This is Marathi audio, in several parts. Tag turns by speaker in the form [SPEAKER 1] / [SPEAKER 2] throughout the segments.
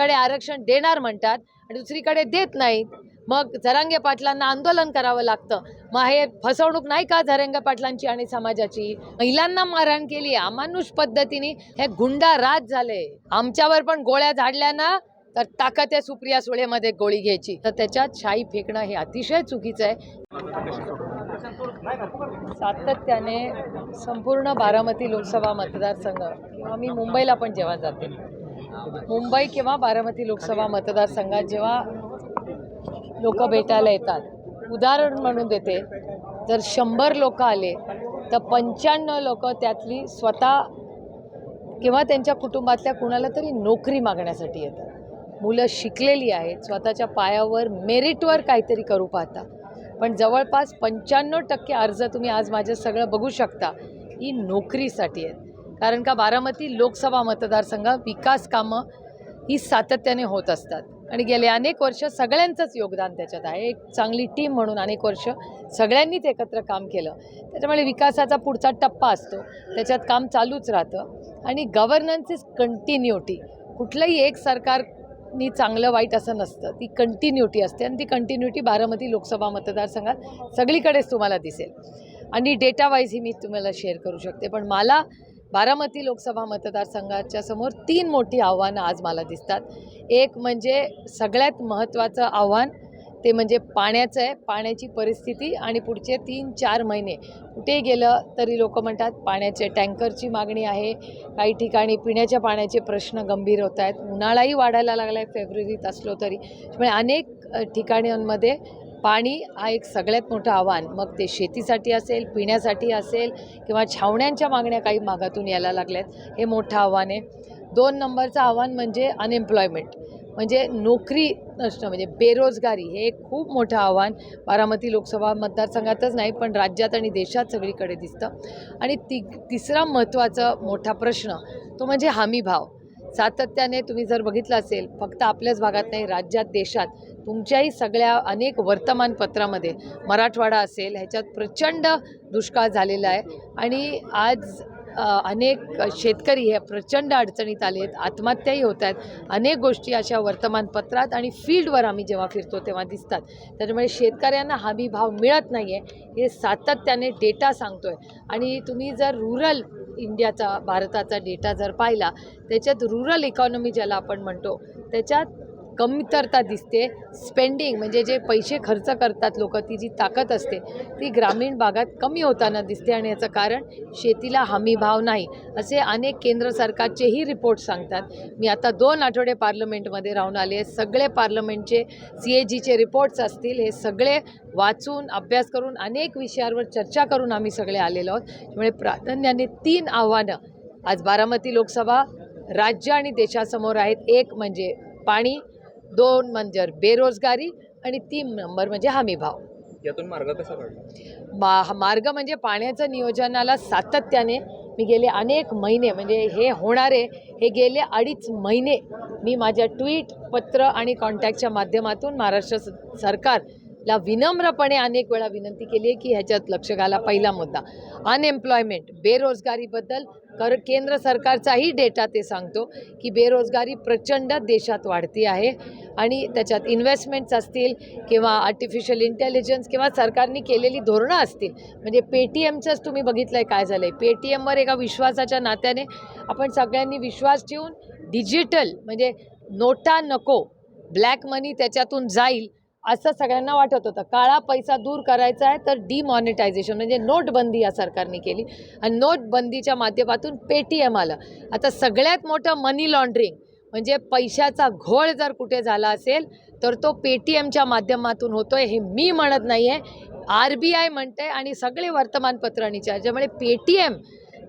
[SPEAKER 1] कडे आरक्षण देणार म्हणतात आणि दुसरीकडे देत नाहीत. मग झरांगे पाटलांना आंदोलन करावं लागतं. मग हे फसवणूक नाही का झरंगे पाटलांची आणि समाजाची? महिलांना मारहाण केली अमानुष पद्धतीने हे गुंडा राज झाले. आमच्यावर पण गोळ्या झाडल्या ना तर ताकद आहे सुप्रिया सुळेमध्ये गोळी घ्यायची. तर त्याच्यात शाई फेकणं हे अतिशय चुकीचं आहे. सातत्याने संपूर्ण बारामती लोकसभा मतदारसंघ किंवा मी मुंबईला पण जेव्हा जाते मुंबई किंवा बारामती लोकसभा मतदारसंघात जेव्हा लोक भेटायला येतात उदाहरण म्हणून देते जर शंभर लोक आले तर पंच्याण्णव लोक त्यातली स्वतः किंवा त्यांच्या कुटुंबातल्या कुणाला तरी नोकरी मागण्यासाठी येतात. मुलं शिकलेली आहेत स्वतःच्या पायावर मेरिटवर काहीतरी करू पाहता पण जवळपास पंच्याण्णव टक्के अर्ज तुम्ही आज माझं सगळं बघू शकता ही नोकरीसाठी आहेत. कारण का बारामती लोकसभा मतदारसंघ विकास कामं ही सातत्याने होत असतात. आणि गेले अनेक वर्ष सगळ्यांचंच योगदान त्याच्यात आहे. एक चांगली टीम म्हणून अनेक वर्ष सगळ्यांनीच एकत्र काम केलं. त्याच्यामुळे विकासाचा पुढचा टप्पा असतो. त्याच्यात काम चालूच राहतं. आणि गव्हर्नन्स इज कंटिन्युटी कुठलंही एक सरकारनी चांगलं वाईट असं नसतं. ती कंटिन्युटी असते आणि ती कंटिन्युटी बारामती लोकसभा मतदारसंघात सगळीकडेच तुम्हाला दिसेल. आणि डेटा वाईज ही मी तुम्हाला शेअर करू शकते. पण मला बारामती लोकसभा मतदारसंघाच्या समोर तीन मोठी आव्हानं आज मला दिसतात. एक म्हणजे सगळ्यात महत्त्वाचं आव्हान ते म्हणजे पाण्याचं आहे. पाण्याची परिस्थिती आणि पुढचे तीन चार महिने कुठे गेलं तरी लोक म्हणतात पाण्याचे टँकरची मागणी आहे. काही ठिकाणी पिण्याच्या पाण्याचे प्रश्न गंभीर होत आहेत. उन्हाळाही वाढायला लागला आहे फेब्रुवारीत असलो तरी. त्यामुळे अनेक ठिकाणांमध्ये पाणी हा एक सगळ्यात मोठं आव्हान. मग ते शेतीसाठी असेल पिण्यासाठी असेल किंवा छावण्यांच्या मागण्या काही मागातून यायला लागल्यात हे मोठं आव्हान आहे. दोन नंबरचं आव्हान म्हणजे अनएम्प्लॉयमेंट म्हणजे नोकरी नसणं म्हणजे बेरोजगारी हे एक खूप मोठं आव्हान. बारामती लोकसभा मतदारसंघातच नाही पण राज्यात आणि देशात सगळीकडे दिसतं. आणि ति तिसरा महत्त्वाचा मोठा प्रश्न तो म्हणजे हमी भाव सातत्याने तुम्ही जर बघितलं असेल फक्त आपल्याच भागात नाही राज्यात देशात तुमच्याही सगळ्या अनेक वर्तमानपत्रामध्ये मराठवाडा असेल ह्याच्यात प्रचंड दुष्काळ झालेला आहे. आणि आज अनेक शेतकरी हे प्रचंड अडचणीत आले आहेत आत्महत्याही होत आहेत. अनेक गोष्टी अशा वर्तमानपत्रात आणि फील्डवर आम्ही जेव्हा फिरतो तेव्हा दिसतात. त्याच्यामुळे शेतकऱ्यांना हमी भाव मिळत नाही आहे हे सातत्याने डेटा सांगतो आहे आणि तुम्ही जर रुरल इंडियाचा भारताचा डेटा जर पाहिला त्याच्यात रुरल इकॉनॉमी ज्याला आपण म्हणतो त्याच्यात कमतरता दिसते. स्पेंडिंग म्हणजे जे पैसे खर्च करतात लोक ती जी ताकद असते ती ग्रामीण भागात कमी होताना दिसते आणि याचं कारण शेतीला हमी भाव नाही असे अनेक केंद्र सरकारचेही रिपोर्ट सांगतात. मी आता दोन आठवडे पार्लमेंटमध्ये राहून आले सगळे पार्लमेंटचे सी ए जीचे रिपोर्ट्स असतील. हे सगळे वाचून अभ्यास करून अनेक विषयांवर चर्चा करून आम्ही सगळे आलेलो आहोत. त्यामुळे प्राधान्याने तीन आव्हानं आज बारामती लोकसभा राज्य आणि देशासमोर आहेत. एक म्हणजे पाणी दोन म्हणजे बेरोजगारी आणि तीन नंबर म्हणजे हमी भाव.
[SPEAKER 2] यातून मार्ग कसा काढला?
[SPEAKER 1] मा मार्ग म्हणजे पाण्याचं नियोजनाला सातत्याने मी गेले अनेक महिने म्हणजे हे होणारे हे गेले अडीच महिने मी माझ्या ट्विट पत्र आणि कॉन्टॅक्टच्या माध्यमातून महाराष्ट्र स- ला विनम्रपणे अनेक वेळा विनंती केली आहे की ह्याच्यात लक्ष घाला. पहिला मुद्दा अनएम्प्लॉयमेंट बेरोजगारीबद्दल कर केंद्र सरकारचाही डेटा ते सांगतो की बेरोजगारी प्रचंड देशात वाढती आहे आणि त्याच्यात इन्व्हेस्टमेंट्स असतील किंवा आर्टिफिशियल इंटेलिजन्स किंवा सरकारने केलेली धोरणं असतील. म्हणजे पेटीएमचंच तुम्ही बघितलं आहे काय झालं आहे पेटीएमवर एका विश्वासाच्या नात्याने आपण सगळ्यांनी विश्वास ठेवून डिजिटल म्हणजे नोटा नको ब्लॅक मनी त्याच्यातून जाईल. असं सगळ्यांना वाटत होतं. काळा पैसा दूर करायचा आहे तर डिमॉनिटायझेशन म्हणजे नोटबंदी या सरकारने केली. आणि नोटबंदीच्या माध्यमातून पेटीएम आलं. आता सगळ्यात मोठं मनी लॉन्ड्रिंग म्हणजे पैशाचा घोळ जर कुठे झाला असेल तर तो पेटीएमच्या माध्यमातून होतो आहे हे मी म्हणत नाही आहे आर बी आय म्हणते आणि सगळे वर्तमानपत्रांनी ज्यामुळे पेटीएम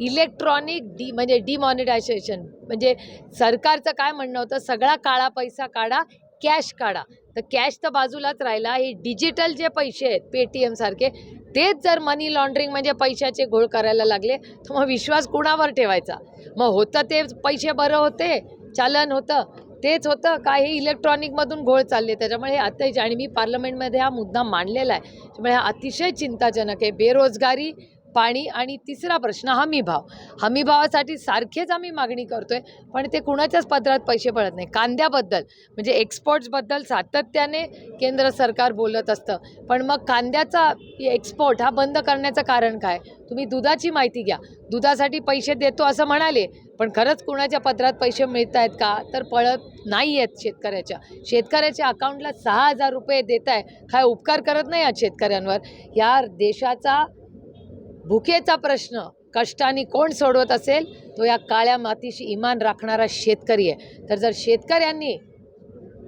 [SPEAKER 1] इलेक्ट्रॉनिक डी म्हणजे डिमॉनिटायझेशन म्हणजे सरकारचं काय म्हणणं होतं? सगळा काळा पैसा काढा कॅश काढा. तर कॅश तर बाजूलाच राहिला. हे डिजिटल जे पैसे आहेत पेटीएम सारखे तेच जर मनी लॉन्ड्रिंग म्हणजे पैशाचे घोळ करायला लागले तर मग विश्वास कुणावर ठेवायचा? मग होतं ते पैसे बरं होते चालन होतं तेच होतं. काय हे इलेक्ट्रॉनिकमधून घोळ चालले त्याच्यामुळे हे अत्याचार आणि मी पार्लमेंटमध्ये हा मुद्दा मांडलेला आहे. त्यामुळे हा अतिशय चिंताजनक आहे. बेरोजगारी पाणी आणि तिसरा प्रश्न हमीभाव हमीभावासाठी सारखेच आम्ही मागणी करतोय पण ते कुणाच्याच पदरात पैसे पडत नाही. कांद्याबद्दल म्हणजे एक्सपोर्ट्सबद्दल सातत्याने केंद्र सरकार बोलत असतं. पण मग कांद्याचा एक्सपोर्ट हा बंद करण्याचं कारण काय? तुम्ही दुधाची माहिती घ्या. दुधासाठी पैसे देतो असं म्हणाले पण खरंच कुणाच्या पदरात पैसे मिळत आहेत का? तर पळत नाही आहेत शेतकऱ्याच्या. शेतकऱ्याच्या अकाउंटला सहा हजार रुपये देत आहे काय उपकार करत नाही आहेत शेतकऱ्यांवर? या देशाचा भुकेचा प्रश्न. कष्टाने कोण सोडवत असेल? तो या काळ्या मातीशी इमान राखणारा शेतकरी आहे. तर जर शेतकऱ्यांनी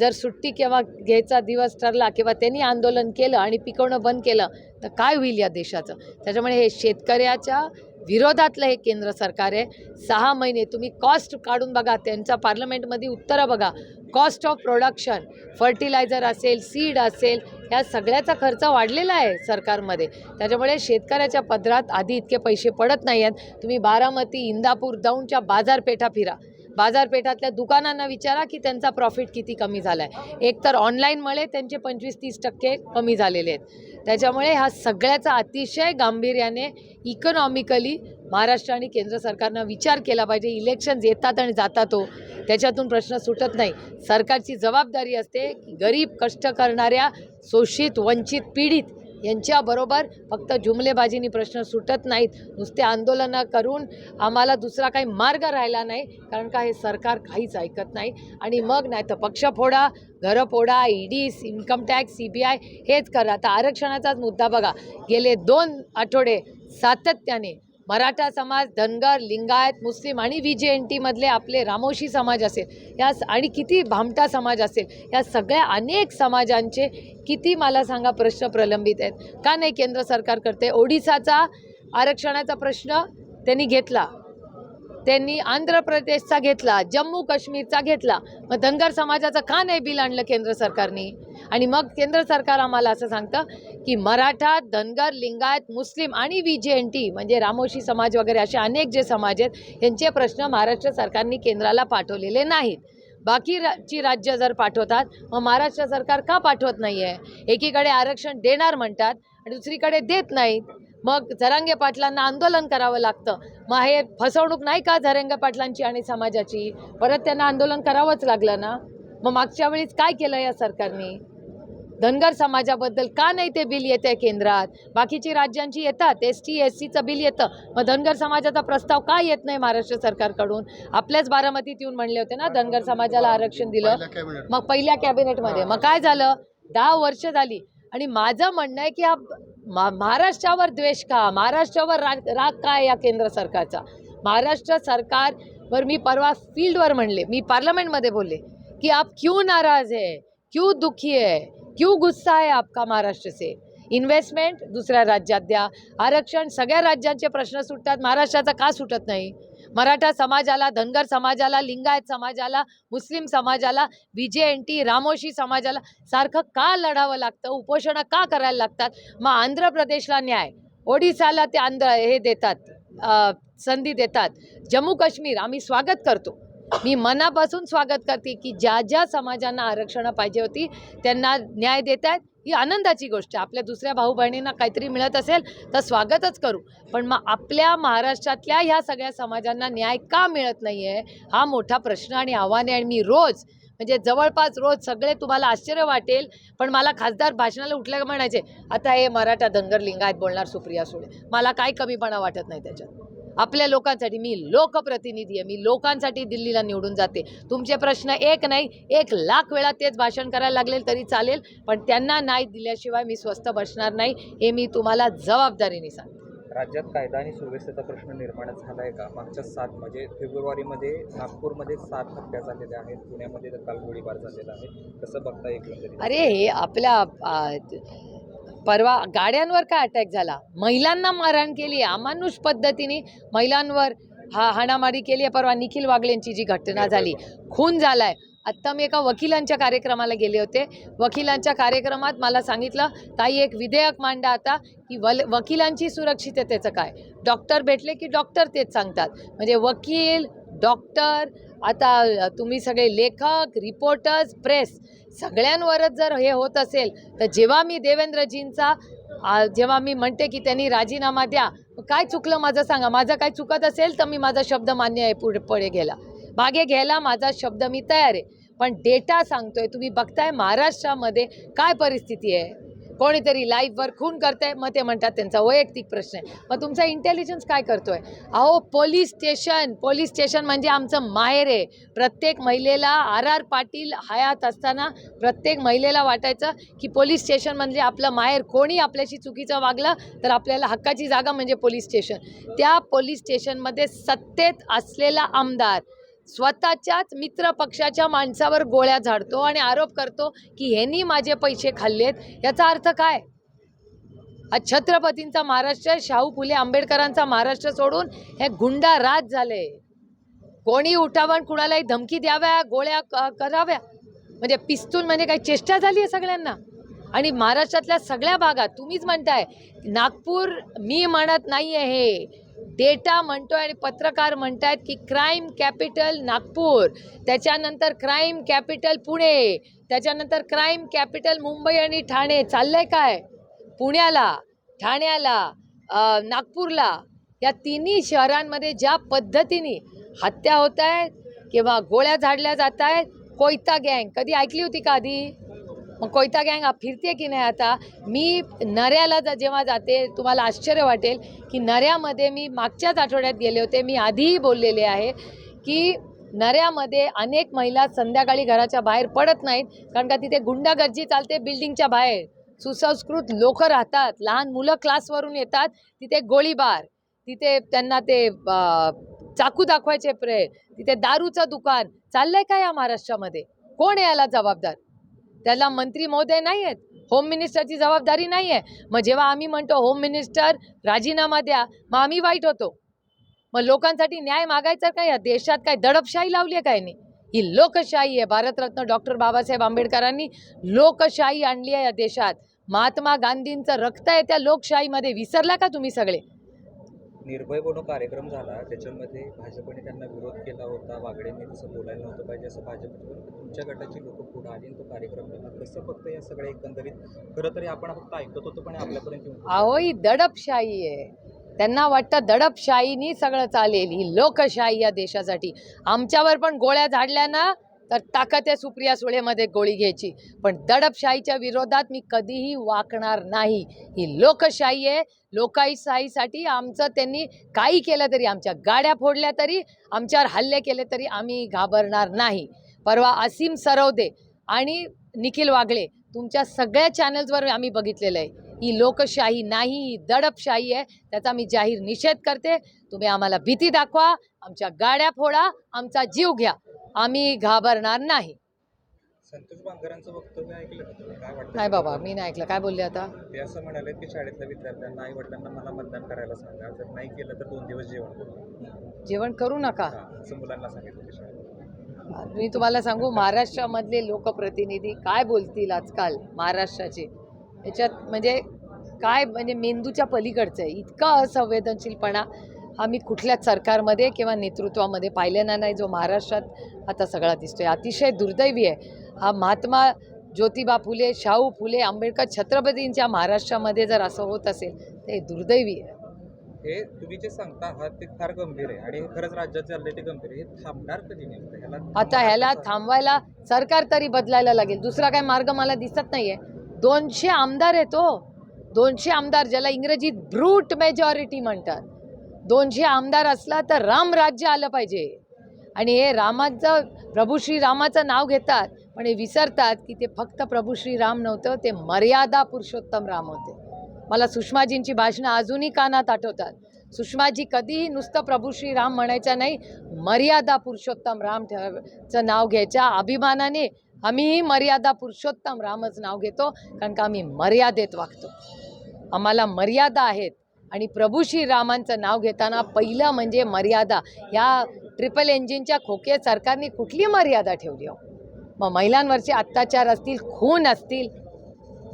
[SPEAKER 1] जर सुट्टी केव्हा घ्यायचा दिवस ठरला किंवा त्यांनी आंदोलन केलं आणि पिकवणं बंद केलं तर काय होईल या देशाचं? त्याच्यामुळे हे शेतकऱ्याच्या विरोधातलं हे केंद्र सरकार आहे. सहा महिने तुम्ही कॉस्ट काढून बघा त्यांच्या पार्लमेंटमध्ये उत्तरं बघा. कॉस्ट ऑफ प्रोडक्शन फर्टिलायझर असेल सीड असेल या सगळ्याचा खर्च वाढलेला आहे सरकारमध्ये. त्याच्यामुळे शेतकऱ्याच्या पदरात आधी इतके पैसे पडत नाही आहेत तुम्ही बारामती इंदापूर दौंडच्या बाजारपेठा फिरा. बाजारपेठातल्या दुकानांना विचारा की त्यांचा प्रॉफिट किती कमी झाला आहे एक तर ऑनलाईनमुळे त्यांचे पंचवीस तीस टक्के कमी झालेले आहेत. त्याच्यामुळे ह्या सगळ्याचा अतिशय गांभीर्याने इकॉनॉमिकली महाराष्ट्र आणि केंद्र सरकारनं विचार केला पाहिजे. इलेक्शन्स येतात आणि जातात हो. त्याच्यातून प्रश्न सुटत नाही. सरकारची जबाबदारी असते की गरीब कष्ट करणाऱ्या शोषित वंचित पीडित यांच्याबरोबर फक्त जुमलेबाजीनी प्रश्न सुटत नाहीत. नुसते आंदोलनं करून आम्हाला दुसरा काही मार्ग राहिला नाही कारण का हे सरकार काहीच ऐकत नाही. आणि मग नाही तर पक्ष फोडा घरं फोडा ED income tax C B I हेच करा. आता आरक्षणाचाच मुद्दा बघा. गेले दोन आठवडे सातत्याने मराठा समाज धनगर लिंगायत मुस्लिम आणि व्ही जे एन टीमधले आपले रामोशी समाज असेल या आणि किती भामटा समाज असेल या सगळ्या अनेक समाजांचे किती मला सांगा प्रश्न प्रलंबित आहेत. का नाही केंद्र सरकार करते? ओडिसाचा आरक्षणाचा प्रश्न त्यांनी घेतला. त्यांनी आंध्र प्रदेशचा घेतला जम्मू काश्मीरचा घेतला. मग धनगर समाजाचं का नाही बिल आणलं केंद्र सरकारने? आणि मग केंद्र सरकार आम्हाला असं सांगतं की मराठा धनगर लिंगायत मुस्लिम आणि व्ही जे एन टी म्हणजे रामोशी समाज वगैरे असे अनेक जे समाज आहेत यांचे प्रश्न महाराष्ट्र सरकारने केंद्राला पाठवलेले नाहीत. बाकी ची राज्य जर पाठवतात मग महाराष्ट्र सरकार का पाठवत नाही आहे एकीकडे आरक्षण देणार म्हणतात आणि दुसरीकडे देत नाहीत. मग झरांगे पाटलांना आंदोलन करावं लागतं. मग हे फसवणूक नाही का झरंगे पाटलांची आणि समाजाची? परत त्यांना आंदोलन करावंच लागलं ना? मग मागच्या वेळीच काय केलं या सरकारने? धनगर समाजाबद्दल का नाही ते बिल येते केंद्रात? बाकीची राज्यांची येतात एस टी एस सीचं बिल येतं. मग धनगर समाजाचा प्रस्ताव का येत नाही महाराष्ट्र सरकारकडून? आपल्याच बारामतीत येऊन म्हणले होते ना धनगर समाजाला आरक्षण दिलं. मग पहिल्या कॅबिनेटमध्ये. मग काय झालं? दहा वर्ष झाली. आणि माझं म्हणणं आहे की हा महाराष्ट्रावर द्वेष का? महाराष्ट्रावर राग राग काय या केंद्र सरकारचा? महाराष्ट्र सरकारवर मी परवा फील्डवर म्हणले मी पार्लमेंटमध्ये बोलले की आप क्यों नाराज है? क्यों दुखी है? क्यों गुस्सा है आपका महाराष्ट्र से? इन्व्हेस्टमेंट दुसऱ्या राज्यात द्या. आरक्षण सगळ्या राज्यांचे प्रश्न सुटतात. महाराष्ट्राचा का सुटत नाही? मराठा समाजाला धनगर समाजाला लिंगायत समाजाला मुस्लिम समाजाला B J N T Ramoshi समाजाला सारखं का लढावं लागतं? उपोषणं का करायला लागतात? मग आंध्र प्रदेशला न्याय. ओडिसाला ते आंध्र हे देतात संधी देतात. जम्मू काश्मीर आम्ही स्वागत करतो. मी मनापासून स्वागत करते की ज्या ज्या समाजांना आरक्षणं पाहिजे होती त्यांना न्याय देत आहेत ही आनंदाची गोष्ट आहे. आपल्या दुसऱ्या भाऊ बहिणींना काहीतरी मिळत असेल तर स्वागतच करू. पण मग आपल्या महाराष्ट्रातल्या ह्या सगळ्या समाजांना न्याय का मिळत नाही आहे हा मोठा प्रश्न आणि आव्हान आहे. आणि मी रोज म्हणजे जवळपास रोज सगळे तुम्हाला आश्चर्य वाटेल पण मला खासदार भाषणाला उठल्या म्हणायचे आता हे मराठा धनगर लिंगायत बोलणार सुप्रिया सुळे. मला काय कमीपणा वाटत नाही त्याच्यात? आपल्या लोकांसाठी मी लोकप्रतिनिधी आहे. मी लोकांसाठी दिल्लीला निवडून जाते. तुमचे प्रश्न एक नाही एक लाख वेळा तेच भाषण करायला लागले तरी चालेल पण त्यांना नाही दिल्याशिवाय मी स्वस्त बसणार नाही हे मी तुम्हाला जबाबदारीने सांगते.
[SPEAKER 2] राज्यात कायदा आणि सुव्यवस्थेचा प्रश्न निर्माण झाला आहे का? मागच्या सात म्हणजे फेब्रुवारीमध्ये नागपूरमध्ये सात हत्या झालेल्या आहेत. पुण्यामध्ये तर काल गोळीबार झालेला आहे. कसं बघता एकंदरीत?
[SPEAKER 1] अरे हे आपल्या परवा गाड्यांवर काय अटॅक झाला? महिलांना मारहाण केली आहे अमानुष पद्धतीने महिलांवर हा हाणामारी केली आहे. परवा निखिल वागलेंची जी घटना झाली खून झाला आहे आत्ता मी एका वकिलांच्या कार्यक्रमाला गेले होते. वकिलांच्या कार्यक्रमात मला सांगितलं ताई एक विधेयक मांडा आता की वल वकिलांची सुरक्षिततेचं काय? डॉक्टर भेटले की डॉक्टर तेच सांगतात. म्हणजे वकील डॉक्टर आता तुम्ही सगळे लेखक रिपोर्टर्स प्रेस सगळ्यांवरच जर हे होत असेल तर जेव्हा मी देवेंद्रजींचा जेव्हा मी म्हणते की त्यांनी राजीनामा द्या काय चुकलं माझं सांगा? माझं काय चुकत असेल तर मी माझा शब्द मान्य आहे पुढे पुढे घ्यायला. मागे घ्यायला माझा शब्द मी तयार आहे. पण डेटा सांगतोय तुम्ही बघताय महाराष्ट्रामध्ये काय परिस्थिती आहे? कोणीतरी लाईव्हवर खून करतंय मग ते म्हणतात त्यांचा वैयक्तिक प्रश्न आहे. मग तुमचा इंटेलिजन्स काय करतोय? अहो पोलीस स्टेशन पोलीस स्टेशन म्हणजे आमचं माहेर आहे. प्रत्येक महिलेला आर आर पाटील हयात असताना प्रत्येक महिलेला वाटायचं की पोलीस स्टेशन म्हणजे आपलं माहेर. कोणी आपल्याशी चुकीचं वागलं तर आपल्याला हक्काची जागा म्हणजे पोलीस स्टेशन त्या पोलीस स्टेशनमध्ये सत्तेत असलेला आमदार स्वतःच्याच मित्र पक्षाच्या माणसावर गोळ्या झाडतो आणि आरोप करतो की ह्यांनी माझे पैसे खाल्लेत. याचा अर्थ काय? हा छत्रपतींचा महाराष्ट्र शाहू फुले आंबेडकरांचा महाराष्ट्र सोडून हे गुंडा राज झाले. कोणी उठावण कुणालाही धमकी द्याव्या गोळ्या कराव्या. म्हणजे पिस्तून म्हणजे काही चेष्टा झाली आहे सगळ्यांना. आणि महाराष्ट्रातल्या सगळ्या भागात तुम्हीच म्हणताय नागपूर मी म्हणत नाही आहे हे. डेटा म्हणतोय आणि पत्रकार म्हणतायत की क्राईम कॅपिटल नागपूर त्याच्यानंतर क्राईम कॅपिटल पुणे त्याच्यानंतर क्राईम कॅपिटल मुंबई आणि ठाणे. चाललंय काय? पुण्याला ठाण्याला नागपूरला. या तिन्ही शहरांमध्ये ज्या पद्धतीने हत्या होत आहेत किंवा गोळ्या झाडल्या जात आहेत कोयता गँग. कधी ऐकली होती का आधी? मग कोयता गँग फिरते की नाही आता? मी नऱ्याला जा जेव्हा जाते तुम्हाला आश्चर्य वाटेल की नऱ्यामध्ये मी मागच्याच आठवड्यात गेले होते. मी आधीही बोललेले आहे की नऱ्यामध्ये अनेक महिला संध्याकाळी घराच्या बाहेर पडत नाहीत कारण का तिथे गुंडागर्जी चालते बिल्डिंगच्या बाहेर. सुसंस्कृत लोक राहतात लहान मुलं क्लासवरून येतात तिथे गोळीबार तिथे त्यांना ते चाकू दाखवायचे प्रे तिथे दारूचं दुकान. चाललंय का या महाराष्ट्रामध्ये? कोण याला जबाबदार? त्याला मंत्री महोदय नाही आहेत होम मिनिस्टरची जबाबदारी नाही आहे मग जेव्हा आम्ही म्हणतो होम मिनिस्टर राजीनामा द्या मग आम्ही वाईट होतो. मग लोकांसाठी न्याय मागायचा काय? या देशात काय दडपशाही लावली आहे काय नाही? ही लोकशाही आहे. भारतरत्न डॉक्टर बाबासाहेब आंबेडकरांनी लोकशाही आणली आहे या देशात. महात्मा गांधींचं रक्त आहे त्या लोकशाहीमध्ये. विसरला का तुम्ही सगळे?
[SPEAKER 2] निर्भय बनू कार्यक्रम झाला. त्याच्यामध्ये भाजपने त्यांना विरोध केला होता. वागड्यांनी तसं बोलायला नव्हतं पाहिजे असं भाजप तुमच्या गटाची लोक पुढे आली आणि तो कार्यक्रम केला कसं फक्त या सगळ्या एकंदरीत? खरं तरी आपण फक्त ऐकत होतो पण आपल्यापर्यंत येऊन
[SPEAKER 1] अहो ही दडपशाही आहे. त्यांना वाटतं दडपशाहीनी सगळं चालेल. ही लोकशाही या देशासाठी. आमच्यावर पण गोळ्या झाडल्या ना तर ताकद आहे सुप्रिया सुळेमध्ये गोळी घ्यायची. पण दडपशाहीच्या विरोधात मी कधीही वाकणार नाही. ही लोकशाही आहे. लोकशाहीसाठी आमचं त्यांनी काही केलं तरी आमच्या गाड्या फोडल्या तरी आमच्यावर हल्ले केले तरी आम्ही घाबरणार नाही. परवा असीम सरवदे आणि निखिल वागळे तुमच्या सगळ्या चॅनल्सवर आम्ही बघितलेलं आहे. ही लोकशाही नाही ही दडपशाही आहे. त्याचा मी जाहीर निषेध करते. तुम्ही आम्हाला भीती दाखवा आमच्या गाड्या फोडा आमचा जीव घ्या. आम्ही घाबरणार नाही.
[SPEAKER 2] संतोष बांगरांचं वक्तव्य ऐकलं का तुम्ही? काय वाटतं?
[SPEAKER 1] नाही बाबा मी नाही ऐकलं. काय बोलले आता?
[SPEAKER 2] ते असं म्हणाले की शाळेतल्या विद्यार्थ्यांना आई वडिलांना मला मतदान करायला सांगा. जर नाही केलं तर दोन दिवस जेवण करू.
[SPEAKER 1] जेवण करू नका.
[SPEAKER 2] असं मुलांना सांगितलं ते शाळेत.
[SPEAKER 1] मी तुम्हाला सांगू महाराष्ट्रामधले लोकप्रतिनिधी काय बोलतील आजकाल महाराष्ट्राचे? याच्यात म्हणजे काय म्हणजे मेंदूच्या पलीकडचं आहे. इतका असंवेदनशीलपणा. हा मी कुठल्याच सरकारमध्ये किंवा नेतृत्वामध्ये पाहिलेला नाही जो महाराष्ट्रात आता सगळा दिसतोय. अतिशय दुर्दैवी आहे. हा महात्मा ज्योतिबा फुले शाहू फुले आंबेडकर छत्रपतींच्या महाराष्ट्रामध्ये जर असं होत असेल तर हे दुर्दैवी आहे.
[SPEAKER 2] हे तुम्ही जे सांगता हा ते फार गंभीर आहे. आणि हे खरंच राज्यात चाललंय ते गंभीर आहे. हे थांबणार कधी नेमकं? ह्याला
[SPEAKER 1] आता ह्याला? थांबवायला सरकार तरी बदलायला लागेल. दुसरा काय मार्ग मला दिसत नाहीये. दोनशे आमदार आहे तो दोनशे आमदार ज्याला इंग्रजीत ब्रूट मेजॉरिटी म्हणतात. दोनशे आमदार असला तर राम राज्य आलं पाहिजे. आणि हे रामाचं प्रभू श्रीरामाचं नाव घेतात पण हे विसरतात की ते फक्त प्रभू श्रीराम नव्हतं ते मर्यादा पुरुषोत्तम राम होते. मला सुषमाजींची भाषणं अजूनही कानात आठवतात. सुषमाजी कधीही नुसतं प्रभू श्रीराम म्हणायच्या नाही मर्यादा पुरुषोत्तम राम ठेवचं नाव घ्यायच्या अभिमानाने आम्हीही मर्यादा पुरुषोत्तम रामच नाव घेतो कारण का आम्ही मर्यादेत वागतो. आम्हाला मर्यादा आहेत. आणि प्रभू श्रीरामांचं नाव घेताना पहिलं म्हणजे मर्यादा. या ट्रिपल इंजिनच्या खोके सरकारने कुठली मर्यादा ठेवली हो? मग महिलांवरचे अत्याचार असतील खून असतील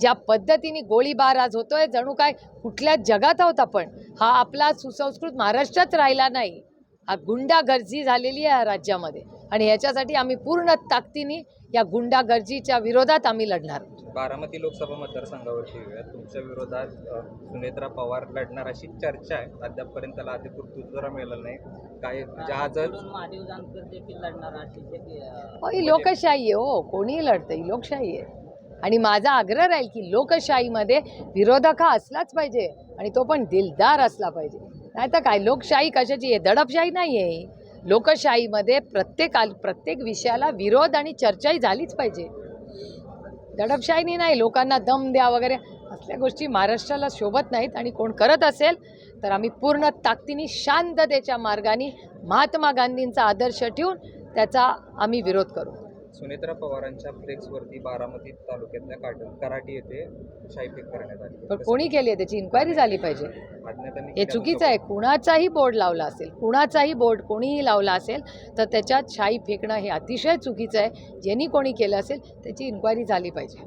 [SPEAKER 1] ज्या पद्धतीने गोळीबार आज होतोय जणू काय कुठल्या जगात आहोत आपण? हा आपला सुसंस्कृत महाराष्ट्रात राहिला नाही. हा गुंडागर्दी झालेली आहे या राज्यामध्ये. आणि याच्यासाठी आम्ही पूर्ण ताकदीने या गुंडागर्जीच्या विरोधात आम्ही लढणार
[SPEAKER 2] बारामती लोकसभा मतदारसंघावरची वेळ तुमच्या विरोधात सुनेत्रा पवार लढणार अशी चर्चा आहे. अद्यापपर्यंत त्याला अधिकृत उत्तर मिळालं नाही. काय म्हणजे आजच
[SPEAKER 1] अहो, ही लोकशाही आहे हो. कोणीही लढतं ही लोकशाही आहे. आणि माझा आग्रह राहील की लोकशाहीमध्ये विरोधक हा असलाच पाहिजे आणि तो पण दिलदार असला पाहिजे. नाही तर काय लोकशाही कशाची आहे? दडपशाही नाही आहे. लोकशाहीमध्ये प्रत्येक आल- प्रत्येक विषयाला विरोध आणि चर्चाही झालीच पाहिजे. दडपशाहीनी नाही लोकांना दम द्या वगैरे असल्या गोष्टी महाराष्ट्राला शोभत नाहीत आणि कोण करत असेल तर आम्ही पूर्ण ताकदीने शांततेच्या मार्गाने महात्मा गांधींचा आदर्श ठेवून त्याचा आम्ही विरोध करू.
[SPEAKER 2] सुनेत्रा पवारांच्या फ्लेक्सवरती बारामती तालुक्यातल्या काट कराटी येथे शाईफेक करण्यात आली.
[SPEAKER 1] पण कोणी केली आहे त्याची इन्क्वायरी झाली पाहिजे?
[SPEAKER 2] अज्ञातांनी
[SPEAKER 1] हे चुकीचं आहे. कुणाचाही बोर्ड लावला असेल कुणाचाही बोर्ड कोणीही लावला असेल तर त्याच्यात शाई फेकणं हे अतिशय चुकीचं आहे. ज्यांनी कोणी केलं असेल त्याची इन्क्वायरी झाली पाहिजे.